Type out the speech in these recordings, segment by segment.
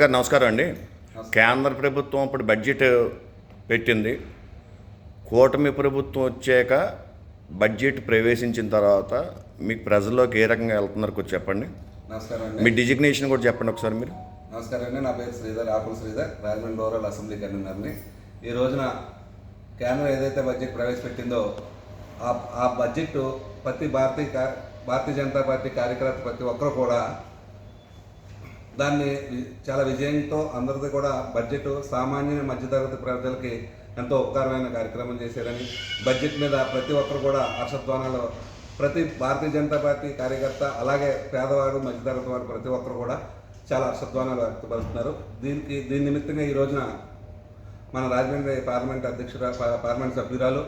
గారు నమస్కారం అండి. కేంద్ర ప్రభుత్వం ఇప్పుడు బడ్జెట్ పెట్టింది. కూటమి ప్రభుత్వం వచ్చాక బడ్జెట్ ప్రవేశించిన తర్వాత మీకు ప్రజల్లోకి ఏ రకంగా వెళ్తున్నారు కొంచెం చెప్పండి. నమస్కారం మీ అండి డిజిగ్నేషన్ కూడా చెప్పండి ఒకసారి మీరు. నమస్కారం అండి. నా పేరు శ్రీధర్ ఆకుల శ్రీధర్ రాజమండ్రి రూరల్ అసెంబ్లీ కన్వీనర్ని. ఈ రోజున కేంద్రం ఏదైతే బడ్జెట్ ప్రవేశపెట్టిందో ఆ ఆ బడ్జెట్ ప్రతి భారతీయ భారతీయ జనతా పార్టీ కార్యకర్త ప్రతి ఒక్కరు కూడా దాన్ని చాలా విజయంతో అందరిది కూడా బడ్జెట్ సామాన్య మధ్యతరగతి ప్రజలకి ఎంతో ఉపకారమైన కార్యక్రమం చేశారని బడ్జెట్ మీద ప్రతి ఒక్కరు కూడా హర్షధ్వానాలు. ప్రతి భారతీయ జనతా పార్టీ కార్యకర్త అలాగే పేదవాడు మధ్యతరగతి వారు ప్రతి ఒక్కరు కూడా చాలా హర్షధ్వానాలు వ్యక్తపరుస్తున్నారు. దీనికి దీని నిమిత్తంగా ఈ రోజున మన రాజమండ్రి పార్లమెంట్ అధ్యక్షురా పార్లమెంట్ సభ్యురాలు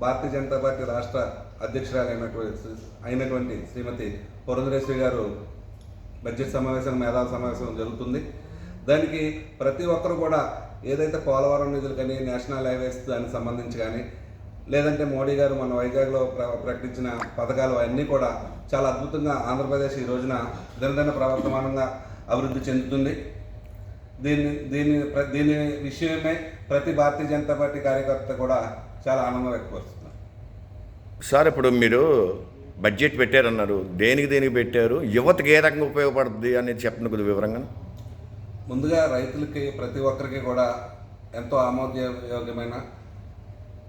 భారతీయ జనతా పార్టీ రాష్ట్ర అధ్యక్షురాలు అయినటువంటి అయినటువంటి శ్రీమతి పురంధరేశ్వరి గారు బడ్జెట్ సమావేశం మేధావి సమావేశం జరుగుతుంది. దానికి ప్రతి ఒక్కరు కూడా ఏదైతే పోలవరం నిధులు కానీ నేషనల్ హైవేస్ దానికి సంబంధించి కానీ లేదంటే మోడీ గారు మన వైజాగ్లో ప్ర- ప్రకటించిన పథకాలు అన్నీ కూడా చాలా అద్భుతంగా ఆంధ్రప్రదేశ్ ఈ రోజున దినదిన ప్రవర్తమానంగా అభివృద్ధి చెందుతుంది. దీన్ని దీన్ని ప్ర- దీని విషయమే ప్రతి భారతీయ జనతా పార్టీ కార్యకర్త కూడా చాలా ఆనందం వ్యక్తపరుస్తున్నారు. సార్ ఇప్పుడు మీరు బడ్జెట్ పెట్టారన్నారు. దేనికి దేనికి పెట్టారు? యువతకి ఏ రకంగా ఉపయోగపడుతుంది అనేది చెప్పండి కొద్ది వివరంగా. ముందుగా రైతులకి ప్రతి ఒక్కరికి కూడా ఎంతో ఆమోదయోగ్యమైన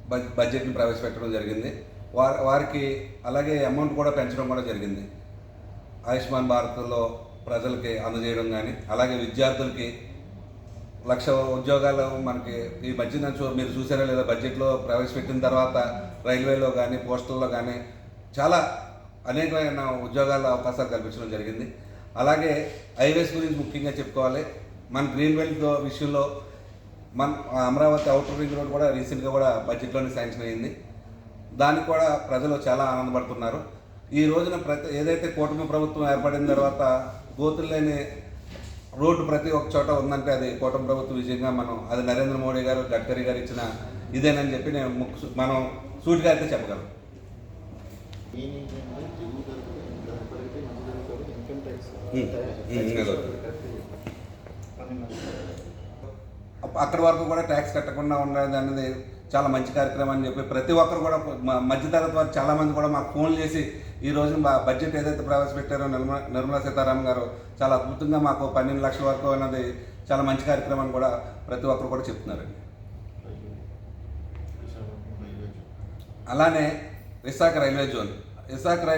బడ్- బడ్జెట్ని ప్రవేశపెట్టడం జరిగింది. వారి వారికి అలాగే అమౌంట్ కూడా పెంచడం కూడా జరిగింది. ఆయుష్మాన్ భారత్లో ప్రజలకి అందజేయడం కానీ అలాగే విద్యార్థులకి లక్ష ఉద్యోగాలు మనకి ఈ మధ్యన మీరు చూసారా లేదా బడ్జెట్లో ప్రవేశపెట్టిన తర్వాత రైల్వేలో కానీ పోస్టల్లో కానీ చాలా అనేకమైన ఉద్యోగాల అవకాశాలు కల్పించడం జరిగింది. అలాగే హైవేస్ గురించి ముఖ్యంగా చెప్పుకోవాలి. మన గ్రీన్ బెల్ట్ విషయంలో మన అమరావతి అవుటర్ రింగ్ రోడ్ కూడా రీసెంట్గా కూడా బడ్జెట్లోనే శాంక్షన్ అయింది. దానికి కూడా ప్రజలు చాలా ఆనందపడుతున్నారు. ఈ రోజున ప్రతి ఏదైతే కూటమి ప్రభుత్వం ఏర్పడిన తర్వాత గోతులు లేని రోడ్డు ప్రతి ఒక్క చోట ఉందంటే అది కూటమి ప్రభుత్వ విజయంగా మనం అది నరేంద్ర మోడీ గారు గడ్కరీ గారు ఇచ్చిన ఇదేనని చెప్పి నేను మనం సూటిగా అయితే చెప్పగలను అప్ప- అక్కడి వరకు కూడా ట్యాక్స్ కట్టకుండా ఉండేది అనేది చాలా మంచి కార్యక్రమం అని చెప్పి ప్రతి ఒక్కరు కూడా మధ్యతరగతి వారు చాలా మంది కూడా మాకు ఫోన్ చేసి ఈ రోజు మా బడ్జెట్ ఏదైతే ప్రవేశపెట్టారో నిర్మలా నిర్మలా సీతారామన్ గారు చాలా అద్భుతంగా మాకు పన్నెండు లక్షల వరకు అన్నది చాలా మంచి కార్యక్రమం అని కూడా ప్రతి ఒక్కరు కూడా చెప్తున్నారండి. అలానే रिसाक रेलवे जोन रिसाक रेलवे